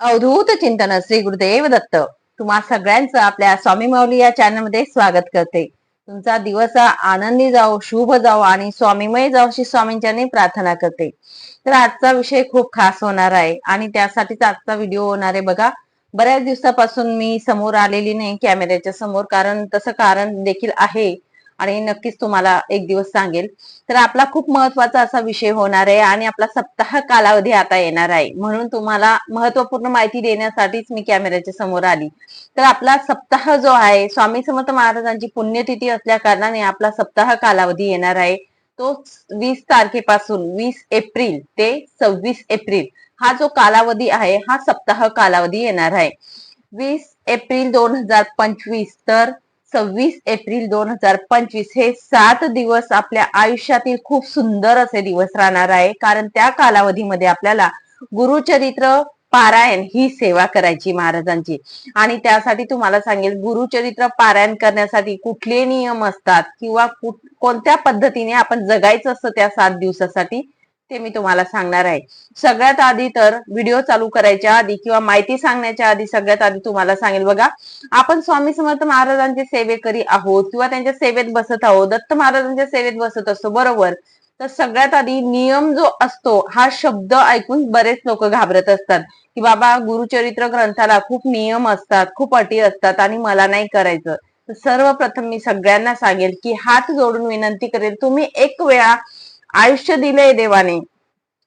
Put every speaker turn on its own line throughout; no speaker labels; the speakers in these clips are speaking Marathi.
अवधूत चिंतन श्री गुरुदेव दत्त तुम्हा सगळ्यांचं आपल्या स्वामी माऊली या चॅनलमध्ये स्वागत करते. तुमचा दिवस आनंदी जाओ शुभ जाओ आणि स्वामीमय जाओ अशी स्वामींच्याने प्रार्थना करते. तर आजचा विषय खूप खास होणार आहे आणि त्यासाठीच आजचा व्हिडिओ होणार आहे बघा. बऱ्याच दिवसापासून मी समोर आलेली नाही कॅमेऱ्याच्या समोर कारण तसं कारण देखील आहे. आणि नक्कीच तुम्हाला एक दिवस सांगेल. तर आपला खूप महत्त्वाचा असा विषय होणार आहे आणि आपला सप्ताह कालावधी आता येणार आहे. म्हणून तुम्हाला महत्त्वपूर्ण माहिती देण्यासाठीच मी कॅमेऱ्याच्या समोर आली. तर आपला सप्ताह जो आहे स्वामी समर्थ महाराजांची पुण्यतिथी असल्या कारणाने आपला सप्ताह कालावधी येणार आहे. तो वीस तारखेपासून वीस एप्रिल ते सव्वीस एप्रिल हा जो कालावधी आहे हा सप्ताह कालावधी येणार आहे. वीस एप्रिल दोन हजार पंचवीस तर सव्वीस एप्रिल दोन हजार पंचवीस हे सात दिवस आपल्या आयुष्यातील खूप सुंदर असे दिवस राहणार आहे. कारण त्या कालावधीमध्ये आपल्याला गुरुचरित्र पारायण ही सेवा करायची महाराजांची. आणि त्यासाठी तुम्हाला सांगेल गुरुचरित्र पारायण करण्यासाठी कुठले नियम असतात? किंवा कोणत्या पद्धतीने आपण जगायचं असतं त्या सात दिवसासाठी? ते मी तुम्हाला सांगणार आहे. सगळ्यात आधी तर व्हिडिओ चालू करायच्या आधी किंवा माहिती सांगण्याच्या आधी सगळ्यात आधी तुम्हाला सांगेल बघा. आपण स्वामी समर्थ महाराजांचे सेवेकरी आहोत किंवा त्यांच्या सेवेत बसत आहोत दत्त महाराजांच्या सेवेत बसत असतो बरोबर. तर सगळ्यात आधी नियम जो असतो हा शब्द ऐकून बरेच लोक घाबरत असतात. की बाबा गुरुचरित्र ग्रंथाला खूप नियम असतात खूप अटी असतात आणि मला नाही करायचं. तर सर्वप्रथम मी सगळ्यांना सांगेल की हात जोडून विनंती करेल तुम्ही एक वेळा आयुष्य दिलंय देवाने.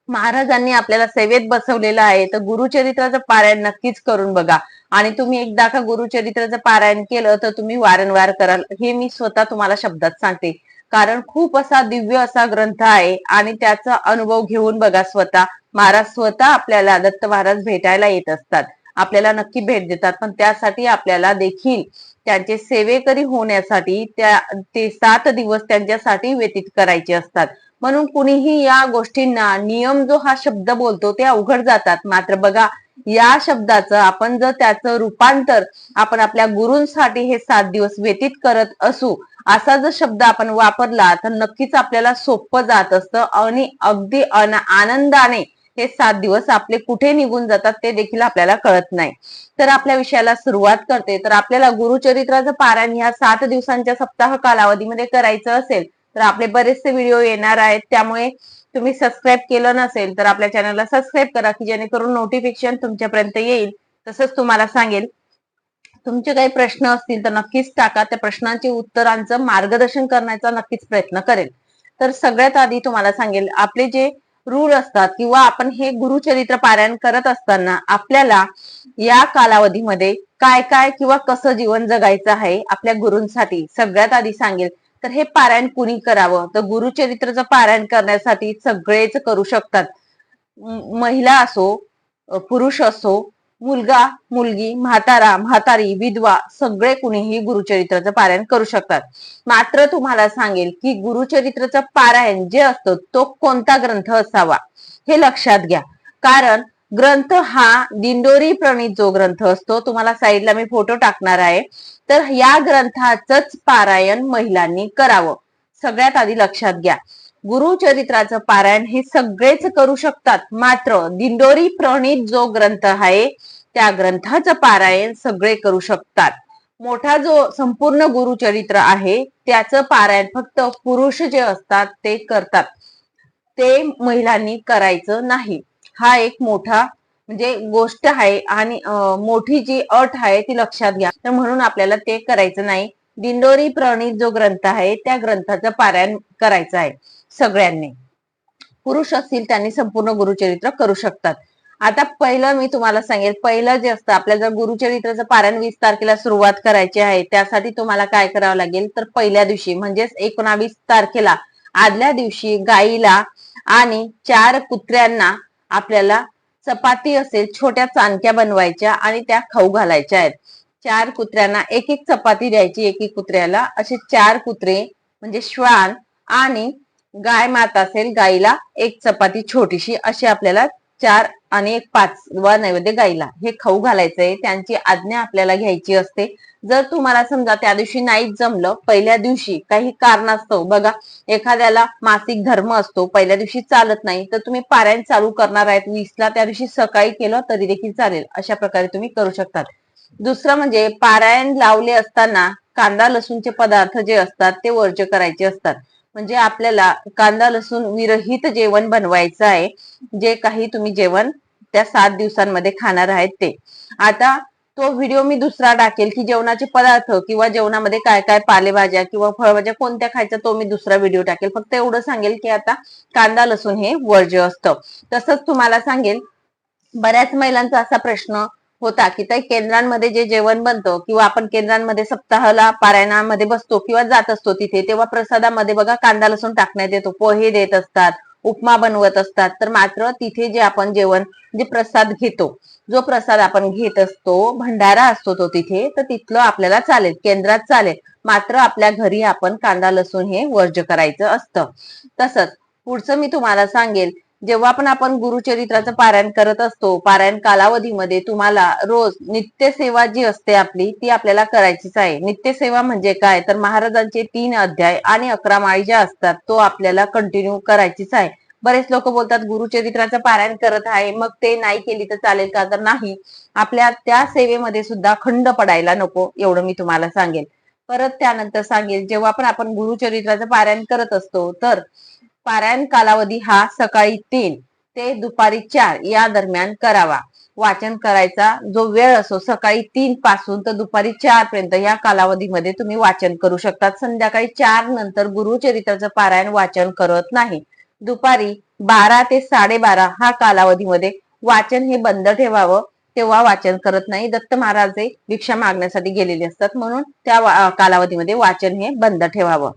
महाराजांनी आपल्याला सेवेत बसवलेलं आहे. तर गुरुचरित्राचं पारायण नक्कीच करून बघा. आणि तुम्ही एकदा का गुरुचरित्राचं पारायण केलं तर तुम्ही वारंवार कराल. हे मी स्वतः तुम्हाला शब्दात सांगते. कारण खूप असा दिव्य असा ग्रंथ आहे आणि त्याचा अनुभव घेऊन बघा स्वतः. महाराज स्वतः आपल्याला दत्त महाराज भेटायला येत असतात. आपल्याला नक्की भेट देतात. पण त्यासाठी आपल्याला देखील त्यांचे सेवेकरी होण्यासाठी त्या ते सात दिवस त्यांच्यासाठी व्यतीत करायचे असतात. म्हणून कुणीही या गोष्टींना नियम जो हा शब्द बोलतो ते अवघड जातात. मात्र बघा या शब्दाचं आपण जर त्याचं रूपांतर आपण आपल्या गुरूंसाठी हे सात दिवस व्यतीत करत असू असा जर शब्द आपण वापरला तर नक्कीच आपल्याला सोपं जात असतं आणि अगदी आनंदाने हे सात दिवस आपले कुठे निघून जातात ते देखील आपल्याला कळत नाही. तर आपल्या विषयाला सुरुवात करते. तर आपल्याला गुरुचरित्राचं पारायण ह्या सात दिवसांच्या सप्ताह कालावधीमध्ये करायचं असेल तर आपले बरेचसे व्हिडिओ येणार आहेत. त्यामुळे तुम्ही सबस्क्राईब केलं नसेल तर आपल्या चॅनलला सबस्क्राईब करा की जेणेकरून नोटिफिकेशन तुमच्यापर्यंत येईल. तसंच तुम्हाला सांगेल तुमचे काही प्रश्न असतील तर नक्कीच टाका. त्या प्रश्नांचे उत्तरांचं मार्गदर्शन करण्याचा नक्कीच प्रयत्न करेल. तर सगळ्यात आधी तुम्हाला सांगेल आपले जे रूल असतात किंवा आपण हे गुरुचरित्र पारायण करत असताना आपल्याला या कालावधीमध्ये काय काय किंवा कसं जीवन जगायचं आहे आपल्या गुरूंसाठी सगळ्यात आधी सांगेल. तर हे पारायण कुणी करावं? तर गुरुचरित्रचं पारायण करण्यासाठी सगळेच करू शकतात. महिला असो पुरुष असो मुलगा मुलगी म्हातारा म्हातारी विधवा सगळे कुणीही गुरुचरित्राचं पारायण करू शकतात. मात्र तुम्हाला सांगेल की गुरुचरित्राचं पारायण जे असतं तो कोणता ग्रंथ असावा हे लक्षात घ्या. कारण ग्रंथ हा दिंडोरी प्रणित जो ग्रंथ असतो तुम्हाला साईडला मी फोटो टाकणार आहे तर या ग्रंथाचंच पारायण महिलांनी करावं. सगळ्यात आधी लक्षात घ्या. गुरुचरित्राचं पारायण हे सगळेच करू शकतात. मात्र दिंडोरी प्रणित जो ग्रंथ आहे त्या ग्रंथाचं पारायण सगळे करू शकतात. मोठा जो संपूर्ण गुरुचरित्र आहे त्याचं पारायण फक्त पुरुष जे असतात ते करतात. ते महिलांनी करायचं नाही. हा एक मोठा म्हणजे गोष्ट आहे आणि मोठी जी अट आहे ती लक्षात घ्या. तर म्हणून आपल्याला ते करायचं नाही. दिंडोरी प्रणित जो ग्रंथ आहे त्या ग्रंथाचं पारायण करायचं आहे. सगळ्यांनी. पुरुष असतील त्यांनी संपूर्ण गुरुचरित्र करू शकतात. आता पहिलं मी तुम्हाला सांगेल पहिलं जे असतं आपल्याला जर गुरुचरित्राचं पारायण वीस तारखेला सुरुवात करायची आहे त्यासाठी तुम्हाला काय करावं लागेल? तर पहिल्या दिवशी म्हणजेच एकोणावीस तारखेला आदल्या दिवशी गाईला आणि चार कुत्र्यांना आपल्याला चपाती असेल छोट्या चांदक्या बनवायच्या आणि त्या खाऊ घालायच्या आहेत. चार कुत्र्यांना एक एक चपाती द्यायची एक एक कुत्र्याला. असे चार कुत्रे म्हणजे श्वान आणि गाय माता असेल गाईला एक चपाती छोटीशी अशी आपल्याला चार आणि एक पाच व नैवेद्य गाईला. हे खाऊ घालायचंय त्यांची आज्ञा आपल्याला घ्यायची असते. जर तुम्हाला समजा त्या दिवशी नाही जमलं पहिल्या दिवशी काही कारण असतं बघा एखाद्याला मासिक धर्म असतो पहिल्या दिवशी चालत नाही तर तुम्ही पारायण चालू करणार आहेत वीसला त्या दिवशी सकाळी केलं तरी देखील चालेल अशा प्रकारे तुम्ही करू शकतात. दुसरं म्हणजे पारायण लावले असताना कांदा लसूणचे पदार्थ जे असतात ते वर्ज्य करायचे असतात. म्हणजे आपल्याला कांदा लसूण विरहित जेवण बनवायचं आहे. जे काही तुम्ही जेवण त्या सात दिवसांमध्ये खाणार आहेत ते. आता तो व्हिडिओ मी दुसरा टाकेल की जेवणाचे पदार्थ किंवा जेवणामध्ये काय काय पालेभाज्या किंवा फळभाज्या कोणत्या खायच्या तो मी दुसरा व्हिडिओ टाकेल. फक्त एवढं सांगेल की आता कांदा लसूण हे वर्ज्य असतं. तसंच तुम्हाला सांगेल बऱ्याच महिलांचा असा प्रश्न होता की त्या केंद्रांमध्ये जे जेवण बनतं किंवा आपण केंद्रांमध्ये सप्ताहाला पारायणामध्ये बसतो किंवा जात असतो तिथे तेव्हा प्रसादामध्ये बघा कांदा लसूण टाकण्यात येतो पोहे देत असतात उपमा बनवत असतात. तर मात्र तिथे जे आपण जेवण जे प्रसाद घेतो जो प्रसाद आपण घेत असतो भंडारा असतो तो तिथे तर तिथलं आपल्याला चालेल केंद्रात चालेल. मात्र आपल्या घरी आपण कांदा लसूण हे वर्ज्य करायचं असतं. तसंच पुढचं मी तुम्हाला सांगेल जेव्हा पण आपण गुरुचरित्राचं पारायण करत असतो पारायण कालावधीमध्ये तुम्हाला रोज नित्यसेवा जी असते आपली ती आपल्याला करायचीच आहे. नित्यसेवा म्हणजे काय? तर महाराजांचे तीन अध्याय आणि अकरा माळी ज्या असतात तो आपल्याला कंटिन्यू करायचीच आहे. बरेच लोक बोलतात गुरुचरित्राचं पारायण करत आहे मग ते नाही केली तर चालेल का? तर नाही. आपल्या त्या सेवेमध्ये सुद्धा खंड पडायला नको एवढं मी तुम्हाला सांगेल परत त्यानंतर सांगेल जेव्हा पण आपण गुरुचरित्राचं पारायण करत असतो तर पारायण कालावधी हा सकाळी तीन ते दुपारी चार या दरम्यान करावा. वाचन करायचा जो वेळ असो सकाळी तीन पासून तर दुपारी चार पर्यंत या कालावधीमध्ये तुम्ही वाचन करू शकतात. संध्याकाळी चार नंतर गुरुचरित्राचं पारायण वाचन करत नाही. दुपारी बारा ते साडेबारा हा कालावधीमध्ये वाचन हे बंद ठेवावं तेव्हा वाचन करत नाही. दत्त महाराज हे भिक्षा मागण्यासाठी गेलेले असतात म्हणून त्या कालावधीमध्ये वाचन हे बंद ठेवावं.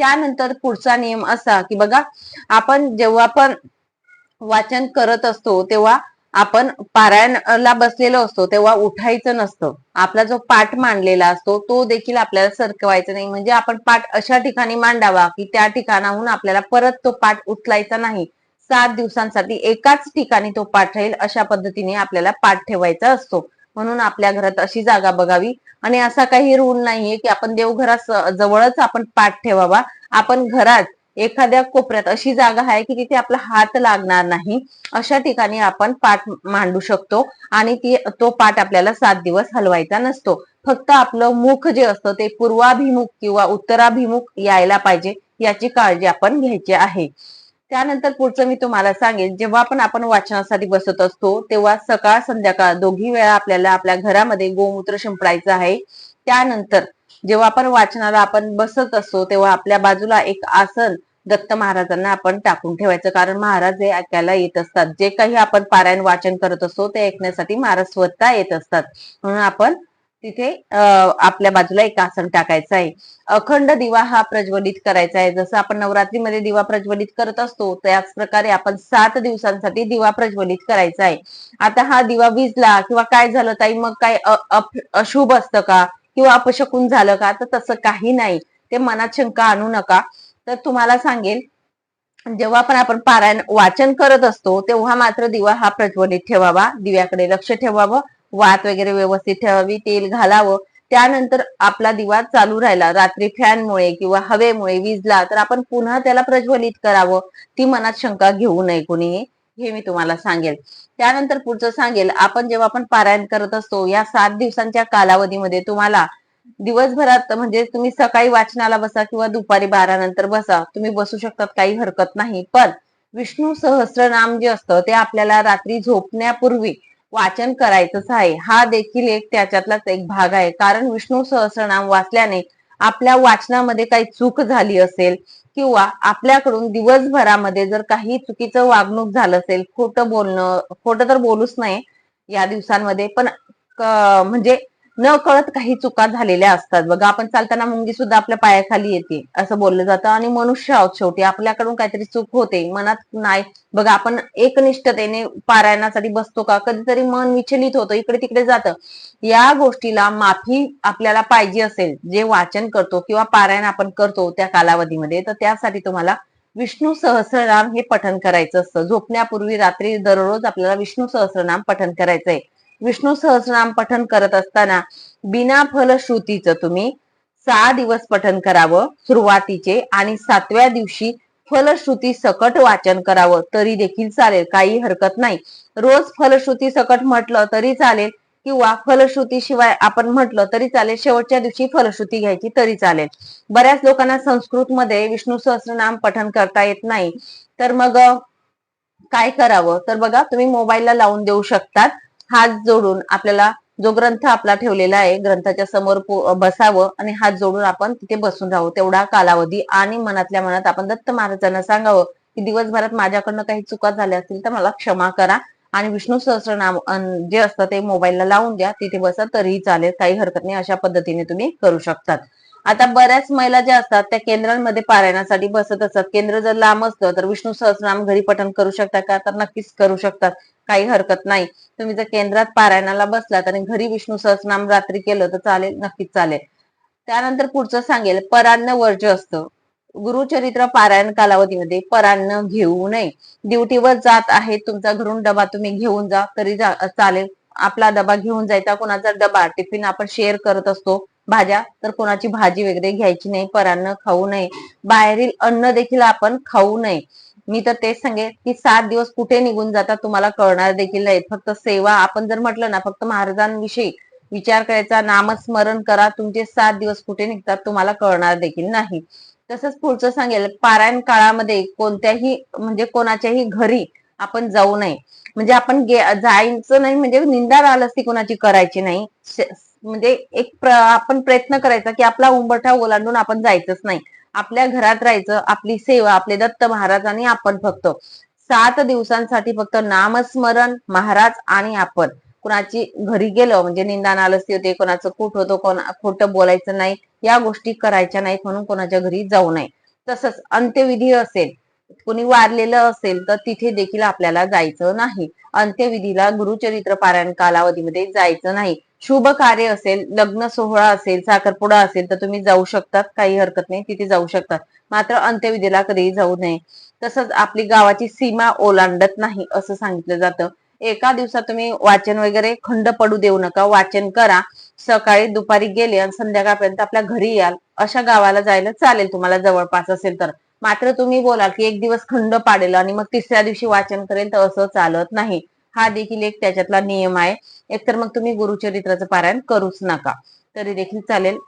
त्यानंतर पुढचा नियम असा की बघा आपण जेव्हा पण वाचन करत असतो तेव्हा आपण पारायणला बसलेलो असतो तेव्हा उठायचं नसतं. आपला जो पाठ मांडलेला असतो तो देखील आपल्याला सरकवायचा नाही. म्हणजे आपण पाठ अशा ठिकाणी मांडावा की त्या ठिकाणाहून आपल्याला परत तो पाठ उचलायचा नाही. सात दिवसांसाठी एकाच ठिकाणी तो पाठ राहील अशा पद्धतीने आपल्याला पाठ ठेवायचा असतो. म्हणून आपल्या घरात अशी जागा बघावी. आणि असा काही रूल नाहीये की आपण देवघरात जवळच आपण पाठ ठेवावा. आपण घरात एखाद्या कोपऱ्यात अशी जागा आहे की तिथे आपला हात लागणार नाही अशा ठिकाणी आपण पाठ मांडू शकतो. आणि ती तो पाठ आपल्याला सात दिवस हलवायचा नसतो. फक्त आपलं मुख जे असतं ते पूर्वाभिमुख किंवा उत्तराभिमुख यायला पाहिजे याची काळजी आपण घ्यायची आहे. त्यानंतर पुढचं मी तुम्हाला सांगेन जेव्हा पण आपण वाचनासाठी बसत असतो तेव्हा सकाळ संध्याकाळ दोघी वेळा आपल्याला आपल्या घरामध्ये गोमूत्र शिंपडायचं आहे. त्यानंतर जेव्हा आपण वाचनाला आपण बसत असतो तेव्हा आपल्या बाजूला एक आसन दत्त महाराजांना आपण टाकून ठेवायचं. कारण महाराज हे ऐकायला येत असतात. जे काही आपण पारायण वाचन करत असतो ते ऐकण्यासाठी महाराज स्वतः येत असतात. म्हणून आपण तिथे आपल्या बाजूला एक आसन टाकायचं आहे अखंड दिवा हा प्रज्वलित करायचा आहे जसं आपण नवरात्रीमध्ये दिवा प्रज्वलित करत असतो त्याच प्रकारे आपण सात दिवसांसाठी दिवा प्रज्वलित करायचा आहे आता हा दिवा विजला किंवा काय झालं ताई? मग काय अशुभ असतं का? किंवा अपशकून झालं का? तर तसं काही नाही. ते मनात शंका आणू नका. तर तुम्हाला सांगेल जेव्हा पण आपण पारायण वाचन करत असतो तेव्हा मात्र दिवा हा प्रज्वलित ठेवावा. दिव्याकडे लक्ष ठेवावं. वात वगैरे व्यवस्थित ठेवावी तेल घालावं. त्यानंतर आपला दिवा चालू राहिला. रात्री फॅनमुळे किंवा हवेमुळे विजला तर आपण पुन्हा त्याला प्रज्वलित करावं. ती मनात शंका घेऊ नये कोणीही. हे मी तुम्हाला सांगेल. त्यानंतर पुढचं सांगेल आपण जेव्हा आपण पारायण करत असतो या सात दिवसांच्या कालावधीमध्ये तुम्हाला दिवसभरात म्हणजे तुम्ही सकाळी वाचनाला बसा किंवा दुपारी बारा नंतर बसा. तुम्ही बसू शकतात काही हरकत नाही. पण विष्णू सहस्त्रनाम जे असतं ते आपल्याला रात्री झोपण्यापूर्वी वाचन करायचंच आहे. हा देखील एक त्याच्यातलाच एक भाग आहे. कारण विष्णू सहस्रनाम वाचल्याने आपल्या वाचनामध्ये काही चूक झाली असेल किंवा आपल्याकडून दिवसभरामध्ये जर काही चुकीचं वागणूक झालं असेल खोटं बोलणं खोटं तर बोलूच नाही या दिवसांमध्ये पण म्हणजे न कळत काही चुका झालेल्या असतात. बघा आपण चालताना मुंगी सुद्धा आपल्या पायाखाली येते असं बोललं जातं. आणि मनुष्य आहोत शेवटी. आपल्याकडून काहीतरी चूक होते. मनात नाही. बघा आपण एकनिष्ठतेने पारायणासाठी बसतो का? कधीतरी मन विचलित होतं. इकडे तिकडे जातं. या गोष्टीला माफी आपल्याला पाहिजे असेल. जे वाचन करतो किंवा पारायण आपण करतो त्या कालावधीमध्ये तर त्यासाठी तुम्हाला विष्णू सहस्रनाम हे पठन करायचं असतं. झोपण्यापूर्वी रात्री दररोज आपल्याला विष्णू सहस्रनाम पठन करायचंय. विष्णू सहस्रनाम पठन करत असताना बिना फलश्रुतीचं तुम्ही सहा दिवस पठन करावं सुरुवातीचे आणि सातव्या दिवशी फलश्रुती सकट वाचन करावं तरी देखील चालेल. काही हरकत नाही. रोज फलश्रुती सकट म्हटलं तरी चालेल किंवा फलश्रुती शिवाय आपण म्हटलं तरी चालेल. शेवटच्या दिवशी फलश्रुती घ्यायची तरी चालेल. बऱ्याच लोकांना संस्कृत मध्ये विष्णू सहस्रनाम पठन करता येत नाही. तर मग काय करावं? तर बघा तुम्ही मोबाईलला लावून देऊ शकतात. हात जोडून आपल्याला जो ग्रंथ आपला ठेवलेला आहे ग्रंथाच्या समोर बसावं आणि हात जोडून आपण तिथे बसून राहू तेवढा कालावधी आणि मनातल्या मनात आपण दत्त महाराजांना सांगावं की दिवसभरात माझ्याकडनं काही चुका झाल्या असतील तर मला क्षमा करा आणि विष्णू सहस्रनाम नाम जे असतं ते मोबाईलला लावून द्या. तिथे बसा तरीही चालेल. काही हरकत नाही. अशा पद्धतीने तुम्ही करू शकतात. आता बऱ्याच महिला ज्या असतात त्या केंद्रांमध्ये पारायणासाठी बसत असतात. केंद्र जर लांब असतं तर विष्णू सहस्रनाम घरी पठण करू शकता का? तर नक्कीच करू शकतात. काही हरकत नाही. तुम्ही जर केंद्रात पारायणाला बसलात आणि घरी विष्णू सहस्रनाम रात्री केलं तर चालेल नक्कीच चालेल. त्यानंतर पुढचं सांगेल परान्न वर्ज असतं. गुरुचरित्र पारायण कालावधीमध्ये परान्न घेऊ नये. ड्युटीवर जात आहे तुमचा घरून डबा तुम्ही घेऊन जा तरी जा- चालेल. आपला डबा घेऊन जायचा कोणाचा डबा टिफिन आपण शेअर करत असतो. भाज्या तर कोणाची भाजी वगैरे घ्यायची नाही परान्न खाऊ नये. बाहेरील अन्न देखील आपण खाऊ नये. मी तर तेच सांगेन की सात दिवस कुठे निघून जातात तुम्हाला कळणार देखील नाही. फक्त सेवा आपण जर म्हटलं ना फक्त महाराजांविषयी विचार करायचा नामस्मरण करा तुमचे सात दिवस कुठे निघतात तुम्हाला कळणार देखील नाही. तसंच पुढचं सांगेल पारायण काळामध्ये कोणत्याही म्हणजे कोणाच्याही घरी आपण जाऊ नये म्हणजे आपण जायचं नाही म्हणजे निंदा आलसी कोणाची करायची नाही. म्हणजे एक प्र- आपण प्रयत्न करायचा की आपला उंबरठा ओलांडून आपण जायचंच नाही. आपल्या घरात राहायचं आपली सेवा आपले दत्त महाराज आणि आपण फक्त सात दिवसांसाठी फक्त नामस्मरण महाराज आणि आपण. कुणाची घरी गेलो म्हणजे निंदा नालस्ती होते कोणाचं कुठ होतं कोणा खोटं बोलायचं नाही या गोष्टी करायच्या नाहीत म्हणून कोणाच्या घरी जाऊ नये तसंच अंत्यविधी असेल कोणी वारलेलं असेल तर तिथे देखील आपल्याला जायचं नाही. अंत्यविधीला गुरुचरित्र पारायण कालावधीमध्ये जायचं नाही. शुभ कार्य असेल लग्न सोहळा असेल साखरपुडा असेल तर तुम्ही जाऊ शकतात. काही हरकत नाही तिथे जाऊ शकतात. मात्र अंत्यविधीला कधीही जाऊ नये. तसंच आपली गावाची सीमा ओलांडत नाही असं सांगितलं जातं. एका दिवसात तुम्ही वाचन वगैरे खंड पडू देऊ नका. वाचन करा. सकाळी दुपारी गेले आणि संध्याकाळपर्यंत आपल्या घरी याल. अशा गावाला जायला चालेल तुम्हाला जवळपास असेल तर. मात्र तुम्ही बोलाल की एक दिवस खंड पाडेल आणि मग तिसऱ्या दिवशी वाचन करेल तर असं चालत नाही. हा देखील एक त्याच्यातला नियम आहे. एकतर मग तुम्ही गुरुचरित्राचं पारायण करूच नका. तरी देखील चालेल.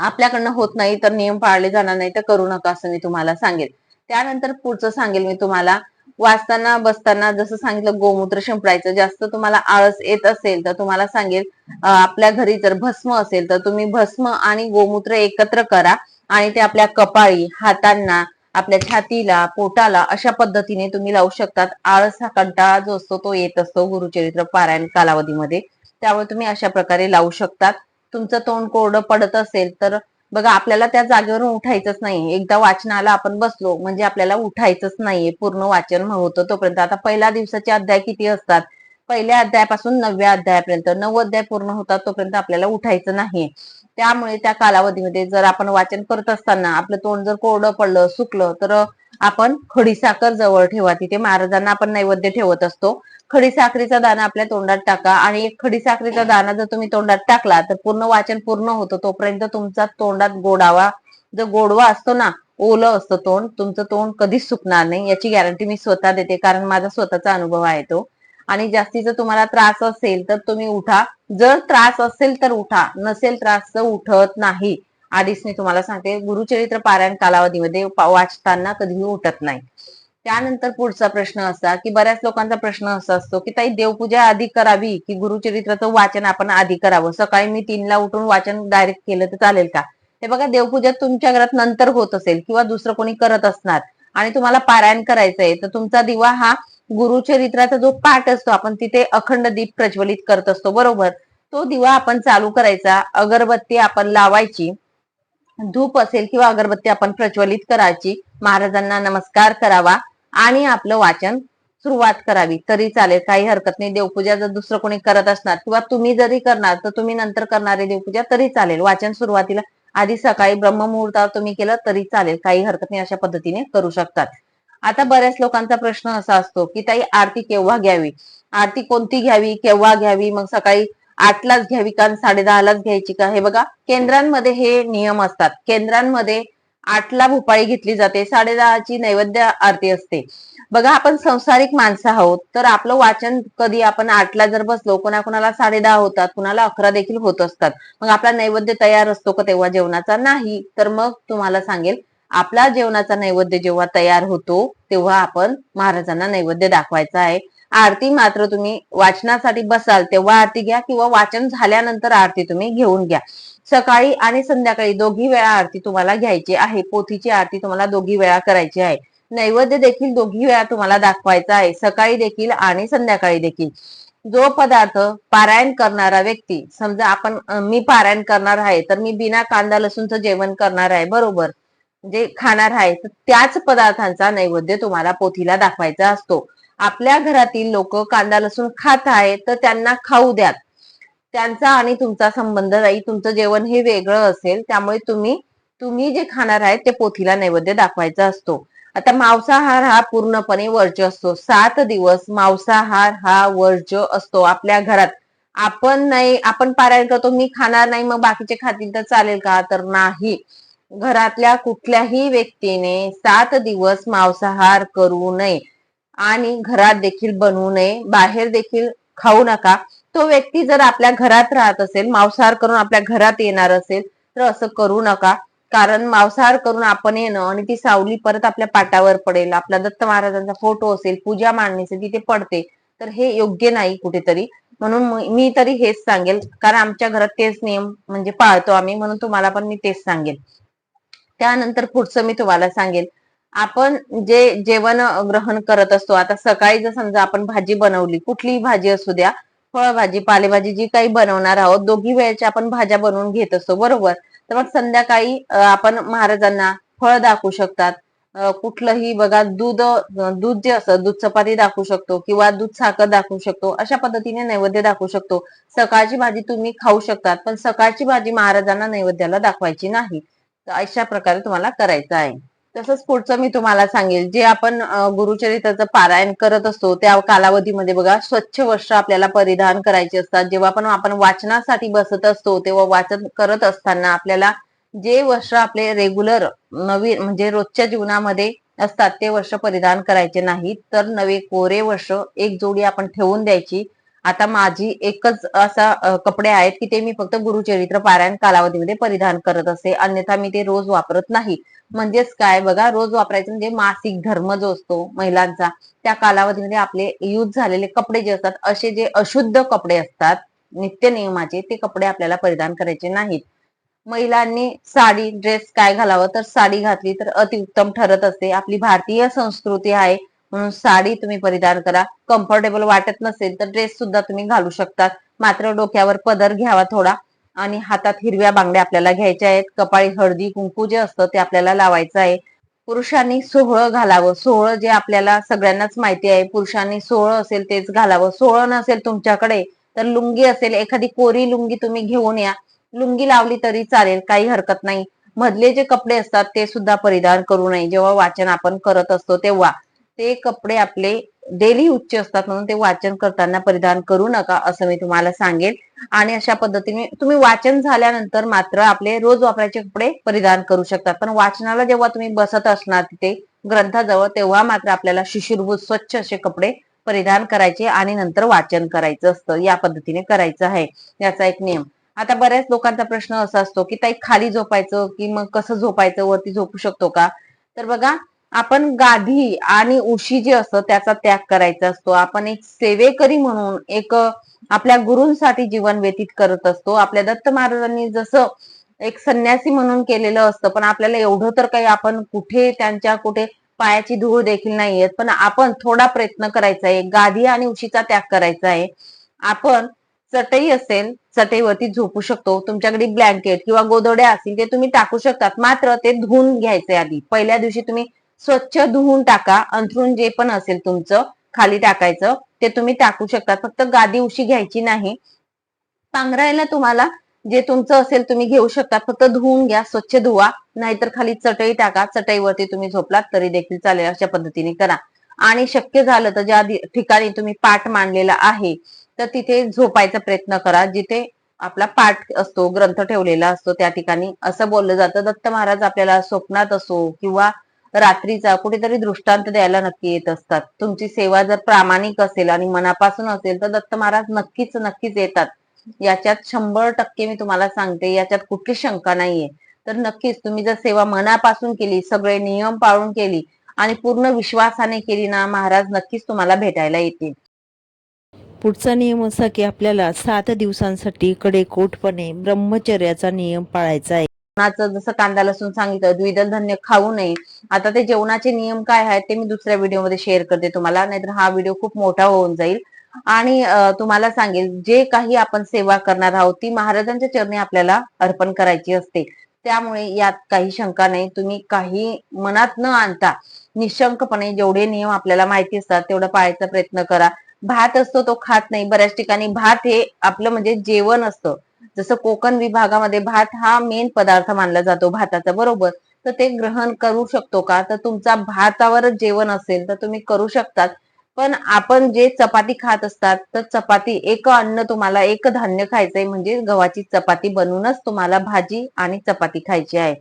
आपल्याकडनं होत नाही तर नियम पाळले जाणार नाही तर करू नका असं मी तुम्हाला सांगेल. त्यानंतर पुढचं सांगेल मी तुम्हाला. वाचताना बसताना जसं सांगितलं गोमूत्र शिंपडायचं. जास्त तुम्हाला आळस येत असेल तर तुम्हाला सांगेल आपल्या घरी जर भस्म असेल तर तुम्ही भस्म आणि गोमूत्र एकत्र करा. आणि ते आपल्या कपाळी हातांना आपल्या छातीला पोटाला अशा पद्धतीने तुम्ही लावू शकतात. आळस हा कंटाळा जो असतो तो येत असतो गुरुचरित्र पारायण कालावधीमध्ये. त्यामुळे तुम्ही अशा प्रकारे लावू शकतात. तुमचं तोंड कोरडं पडत असेल तर बघा आपल्याला त्या जागेवरून उठायचंच नाही. एकदा वाचनाला आपण बसलो म्हणजे आपल्याला उठायचंच नाहीये. पूर्ण वाचन होतं तोपर्यंत. आता पहिल्या दिवसाचे अध्याय किती असतात? पहिल्या अध्यायापासून नवव्या अध्यायापर्यंत. नऊ अध्याय पूर्ण होतात तोपर्यंत आपल्याला उठायचं नाही त्यामुळे त्या कालावधीमध्ये जर आपण वाचन करत असताना आपलं तोंड जर कोरडं पडलं सुकलं तर आपण खडीसाखर जवळ ठेवा. तिथे महाराजांना आपण नैवेद्य ठेवत असतो. खडीसाखरेचा दाना आपल्या तोंडात टाका आणि एक खडीसाखरेचा दाना जर तुम्ही तोंडात टाकला तर पूर्ण वाचन पूर्ण होतं. तोपर्यंत तुमचा तोंडात गोडावा जो गोडवा असतो ना ओलं असतं तोंड तुमचं तोंड कधीच सुकणार नाही. याची गॅरंटी मी स्वतः देते कारण माझा स्वतःचा अनुभव आहे तो. आणि जास्तीचा तुम्हाला त्रास असेल तर तुम्ही उठा. जर त्रास असेल तर उठा नसेल त्रास तर उठत नाही. आधीच मी तुम्हाला सांगते गुरुचरित्र पारायण कालावधीमध्ये वाचताना कधीही उठत नाही. त्यानंतर पुढचा प्रश्न असा की बऱ्याच लोकांचा प्रश्न असा असतो की ताई देवपूजा आधी करावी की गुरुचरित्राचं वाचन आपण आधी करावं? सकाळी मी तीनला उठून वाचन डायरेक्ट केलं तर चालेल का? ते बघा देवपूजा तुमच्या घरात नंतर होत असेल किंवा दुसरं कोणी करत असणार आणि तुम्हाला पारायण करायचंय तर तुमचा दिवा हा गुरुचरित्राचा जो पाठ असतो आपण तिथे अखंड दीप प्रज्वलित करत असतो बरोबर? तो दिवा आपण चालू करायचा अगरबत्ती आपण लावायची धूप असेल किंवा अगरबत्ती आपण प्रज्वलित करायची महाराजांना नमस्कार करावा आणि आपलं वाचन सुरुवात करावी. तरी चालेल काही हरकत नाही. देवपूजा जर दुसरं कोणी करत असणार किंवा तुम्ही जरी करणार तर तुम्ही नंतर करणारे देवपूजा तरी चालेल. वाचन सुरुवातीला आधी सकाळी ब्रह्ममुहूर्तावर तुम्ही केलं तरी चालेल. काही हरकत नाही अशा पद्धतीने करू शकतात. आता बऱ्याच लोकांचा प्रश्न असा असतो की ताई आरती केव्हा घ्यावी? आरती कोणती घ्यावी? केव्हा घ्यावी? मग सकाळी आठलाच घ्यावी का? साडे दहालाच घ्यायची का? हे बघा केंद्रांमध्ये हे नियम असतात. केंद्रांमध्ये आठला भोपाळी घेतली जाते साडे दहाची नैवेद्य आरती असते. बघा आपण संसारिक माणसं आहोत तर आपलं वाचन कधी आपण आठला जर बसलो कोणाकोणाला साडे दहा होतात कुणाला अकरा देखील होत असतात. मग आपला नैवेद्य तयार असतो का तेव्हा जेवणाचा? नाही. तर मग तुम्हाला सांगेल आपला जेवणाचा नैवेद्य जेव्हा तयार होतो तेव्हा आपण महाराजांना नैवेद्य दाखवायचा आहे. आरती मात्र तुम्ही वाचनासाठी बसाल तेव्हा आरती घ्या किंवा वाचन झाल्यानंतर आरती तुम्ही घेऊन घ्या. सकाळी आणि संध्याकाळी दोघी वेळा आरती तुम्हाला घ्यायची आहे. पोथीची आरती तुम्हाला दोघी वेळा करायची आहे. नैवेद्य देखील दोघी वेळा तुम्हाला दाखवायचा आहे. सकाळी देखील आणि संध्याकाळी देखील. जो पदार्थ पारायण करणारा व्यक्ती समजा आपण मी पारायण करणार आहे तर मी बिना कांदा लसूणचं जेवण करणार आहे. बरोबर. जे खाणार आहे तर त्याच पदार्थांचा नैवेद्य तुम्हाला पोथीला दाखवायचा असतो. आपल्या घरातील लोक कांदा लसूण खात आहेत तर त्यांना खाऊ द्यात. त्यांचा आणि तुमचा संबंध नाही तुमचं जेवण हे वेगळं असेल त्यामुळे तुम्ही तुम्ही जे खाणार आहेत ते पोथीला नैवेद्य दाखवायचा असतो. आता मांसाहार हा पूर्णपणे वर्ज्य असतो. सात दिवस मांसाहार हा वर्ज्य असतो आपल्या घरात. आपण नाही आपण पारायण करतो मी खाणार नाही मग बाकीचे खातील तर चालेल का? तर नाही. घरातल्या कुठल्याही व्यक्तीने सात दिवस मांसाहार करू नये आणि घरात देखील बनवू नये बाहेर देखील खाऊ नका. तो व्यक्ती जर आपल्या घरात राहत असेल मांसाहार करून आपल्या घरात येणार असेल तर असं करू नका. कारण मांसाहार करून आपण येणं आणि ती सावली परत आपल्या पाटावर पडेल आपला दत्त महाराजांचा फोटो असेल पूजा मांडणीचे तिथे पडते तर हे योग्य नाही कुठेतरी. म्हणून मी तरी हेच सांगेल कारण आमच्या घरात तेच नियम म्हणजे पाळतो आम्ही म्हणून तुम्हाला पण मी तेच सांगेल. त्यानंतर पुढचं मी तुम्हाला सांगेल. आपण जे जेवण ग्रहण करत असतो आता सकाळी जर समजा आपण भाजी बनवली कुठलीही भाजी असू द्या फळभाजी पालेभाजी जी काही बनवणार आहोत दोघी वेळेच्या आपण भाज्या बनवून घेत असतो बरोबर? तर मग संध्याकाळी आपण महाराजांना फळ दाखवू शकतात. कुठलंही बघा दूध दूध जे असतं दूध चपाती दाखवू शकतो किंवा दूध साखर दाखवू शकतो अशा पद्धतीने नैवेद्य दाखवू शकतो. सकाळची भाजी तुम्ही खाऊ शकतात पण सकाळची भाजी महाराजांना नैवेद्याला दाखवायची नाही. तर अशा प्रकारे तुम्हाला करायचं आहे. तसंच पुढचं मी तुम्हाला सांगेल जे आपण गुरुचरित्राचं पारायण करत असतो त्या कालावधीमध्ये बघा स्वच्छ वस्त्र आपल्याला परिधान करायचे असतात. जेव्हा पण आपण वाचनासाठी बसत असतो तेव्हा वाचन करत असताना आपल्याला जे वस्त्र आपले रेग्युलर नवीन म्हणजे रोजच्या जीवनामध्ये असतात ते वस्त्र परिधान करायचे नाहीत. तर नवे कोरे वस्त्र एक जोडी आपण ठेवून द्यायची. आता माझी एकच असा कपडे आहेत की ते मी फक्त गुरुचरित्र पारायण कालावधीमध्ये परिधान करत असते अन्यथा मी ते रोज वापरत नाही. म्हणजेच काय बघा रोज वापरायचं म्हणजे मासिक धर्म जो असतो महिलांचा त्या कालावधीमध्ये आपले यूज झालेले कपडे जे असतात असे जे अशुद्ध कपडे असतात नित्य नियमाचे ते कपडे आपल्याला परिधान करायचे नाहीत. महिलांनी साडी ड्रेस काय घालावं तर साडी घातली तर अतिउत्तम ठरत असते. आपली भारतीय संस्कृती आहे. म्हणून साडी तुम्ही परिधान करा. कम्फर्टेबल वाटत नसेल तर ड्रेस सुद्धा तुम्ही घालू शकतात. मात्र डोक्यावर पदर घ्यावा थोडा. आणि हातात हिरव्या बांगड्या आपल्याला घ्यायच्या आहेत. कपाळी हळदी कुंकू जे असतं ते आपल्याला लावायचं आहे. पुरुषांनी सोहळं घालावं. सोहळं जे आपल्याला सगळ्यांनाच माहिती आहे. पुरुषांनी सोहळं असेल तेच घालावं. सोहळं नसेल तुमच्याकडे तर लुंगी असेल एखादी कोरी लुंगी तुम्ही घेऊन या. लुंगी लावली तरी चालेल काही हरकत नाही. मधले जे कपडे असतात ते सुद्धा परिधान करू नये. जेव्हा वाचन आपण करत असतो तेव्हा. ते कपडे आपले डेली उच्च असतात म्हणून ते वाचन करताना परिधान करू नका असं मी तुम्हाला सांगेल आणि अशा पद्धतीने तुम्ही वाचन झाल्यानंतर मात्र आपले रोज वापरायचे कपडे परिधान करू शकतात पण वाचनाला जेव्हा तुम्ही बसत असणार तिथे ग्रंथाजवळ तेव्हा मात्र आपल्याला शिशिरभूत स्वच्छ असे कपडे परिधान करायचे आणि नंतर वाचन करायचं असतं. या पद्धतीने करायचं आहे. याचा एक नियम. आता बऱ्याच लोकांचा प्रश्न असा असतो की ताई खाली झोपायचं की मग कसं झोपायचं? वरती झोपू शकतो का? तर बघा आपण गाधी आणि उशी जे असतं त्याचा त्याग करायचा असतो. आपण एक सेवेकरी म्हणून एक आपल्या गुरूंसाठी जीवन व्यतीत करत असतो. आपल्या दत्त महाराजांनी जसं एक संन्यासी म्हणून केलेलं असतं पण आपल्याला एवढं तर काही आपण कुठे त्यांच्या कुठे पायाची धूळ देखील नाहीयेत पण आपण थोडा प्रयत्न करायचा आहे. गाधी आणि उशीचा त्याग करायचा आहे. आपण चटई असेल चटईवरती झोपू शकतो. तुमच्याकडे ब्लँकेट किंवा गोदड्या असतील ते तुम्ही टाकू शकतात. मात्र ते धुवून घ्यायचे आधी. पहिल्या दिवशी तुम्ही स्वच्छ धुवून टाका. अंथरून जे पण असेल तुमचं खाली टाकायचं ते तुम्ही टाकू शकता फक्त गादी उशी घ्यायची नाही. पांघरायला तुम्हाला जे तुमचं असेल तुम्ही घेऊ शकता फक्त धुवून घ्या स्वच्छ धुवा. नाहीतर खाली चटई टाका. चटईवरती तुम्ही झोपलात तरी देखील चालेल. अशा पद्धतीने करा. आणि शक्य झालं तर ज्या ठिकाणी तुम्ही पाठ मांडलेला आहे तर तिथे झोपायचा प्रयत्न करा. जिथे आपला पाठ असतो ग्रंथ ठेवलेला असतो त्या ठिकाणी. असं बोललं जातं दत्त महाराज आपल्याला स्वप्नात असो किंवा रात्रीचा कुठेतरी दृष्टांत द्यायला नक्की येत असतात. तुमची सेवा जर प्रामाणिक असेल आणि मनापासून असेल तर दत्त महाराज नक्कीच नक्कीच येतात. याच्यात शंभर टक्के मी तुम्हाला सांगते याच्यात कुठली शंका नाहीये. तर नक्कीच तुम्ही जर सेवा मनापासून केली सगळे नियम पाळून केली आणि पूर्ण विश्वासाने केली ना महाराज नक्कीच तुम्हाला भेटायला येतील.
पुढचा नियम असा की आपल्याला सात दिवसांसाठी कडेकोटपणे ब्रह्मचर्याचा नियम पाळायचा आहे.
जसं कांदा लसूण सांगितलं द्विदल धान्य खाऊ नये. आता ते जेवणाचे नियम काय आहेत ते मी दुसऱ्या व्हिडिओमध्ये शेअर करते तुम्हाला नाहीतर हा व्हिडिओ खूप मोठा होऊन जाईल. आणि तुम्हाला सांगेल जे काही आपण सेवा करणार आहोत ती महाराजांच्या चरणी आपल्याला अर्पण करायची असते. त्यामुळे यात काही शंका नाही. तुम्ही काही मनात न आणता निशंकपणे जेवढे नियम आपल्याला माहिती असतात तेवढं पाळायचा प्रयत्न करा. भात असतो तो खात नाही. बऱ्याच ठिकाणी भात हे आपलं म्हणजे जेवण असतं. जसं कोकण विभागामध्ये भात हा मेन पदार्थ मानला जातो भाताचा बरोबर? तर ते ग्रहण करू शकतो का? तर तुमचा भातावरच जेवण असेल तर तुम्ही करू शकतात. पण आपण जे चपाती खात असतात तर चपाती एक अन्न तुम्हाला एक धान्य खायचंय म्हणजे गव्हाची चपाती बनवूनच तुम्हाला भाजी आणि चपाती खायची आहे.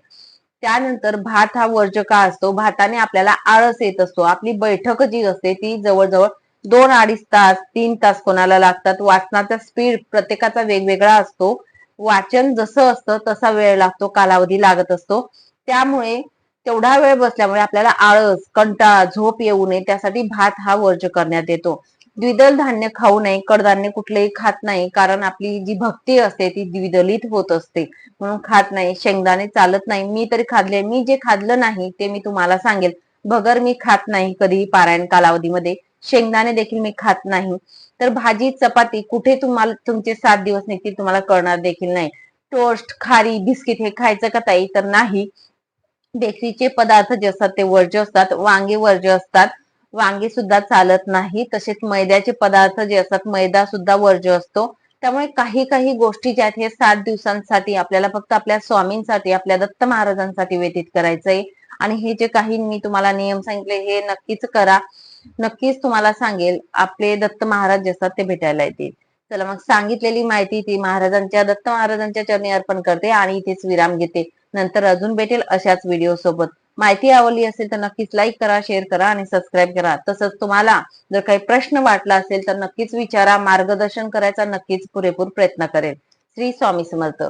त्यानंतर भात हा वर्ज का असतो? भाताने आपल्याला आळस येत असतो. आपली बैठक जी असते ती जवळजवळ दोन अडीच तास तीन तास कोणाला लागतात. वाचनाचा स्पीड प्रत्येकाचा वेगवेगळा असतो. वाचन जसं असतं तसा वेळ लागतो कालावधी लागत असतो. त्यामुळे तेवढा वेळ बसल्यामुळे आपल्याला आळस कंटाळा झोप येऊ नये त्यासाठी भात हा वर्ज करण्यात येतो. द्विदल धान्य खाऊ नये कडधान्य कुठलेही खात नाही कारण आपली जी भक्ती असते ती द्विदलित होत असते. म्हणून खात नाही शेंगदाणे चालत नाही. मी तरी खाल्ले मी जे खाल्लं नाही ते मी तुम्हाला सांगेल. भगर मी खात नाही कधीही पारायण कालावधीमध्ये. शेंगदाणे देखील मी खात नाही. तर भाजी चपाती कुठे तुम्हाला तुमचे सात दिवस निघतील तुम्हाला कळणार देखील नाही. टोस्ट खारी बिस्किट हे खायचं का ताई? तर नाही. बेकरीचे पदार्थ जे असतात ते वर्ज्य असतात. वांगे वर्ज्य असतात. वांगे सुद्धा चालत नाही. तसेच मैद्याचे पदार्थ जे असतात मैदा सुद्धा वर्ज्य असतो. त्यामुळे काही काही गोष्टी ज्या आहेत हे सात दिवसांसाठी आपल्याला फक्त आपल्या स्वामींसाठी आपल्या दत्त महाराजांसाठी व्यतीत करायचंय. आणि हे जे काही मी तुम्हाला नियम सांगितले हे नक्कीच करा. नक्कीच तुम्हाला सांगेल आपले दत्त महाराज जे असतात ते भेटायला येतील. चला मग सांगितलेली माहिती ती महाराजांच्या दत्त महाराजांच्या चरणी अर्पण करते आणि इथेच विराम घेते. नंतर अजून भेटेल अशाच व्हिडिओ सोबत. माहिती आवडली असेल तर नक्कीच लाईक करा शेअर करा आणि सबस्क्राईब करा. तसंच तुम्हाला जर काही प्रश्न वाटला असेल तर नक्कीच विचारा मार्गदर्शन करायचा नक्कीच पुरेपूर प्रयत्न करेल. श्री स्वामी समर्थ.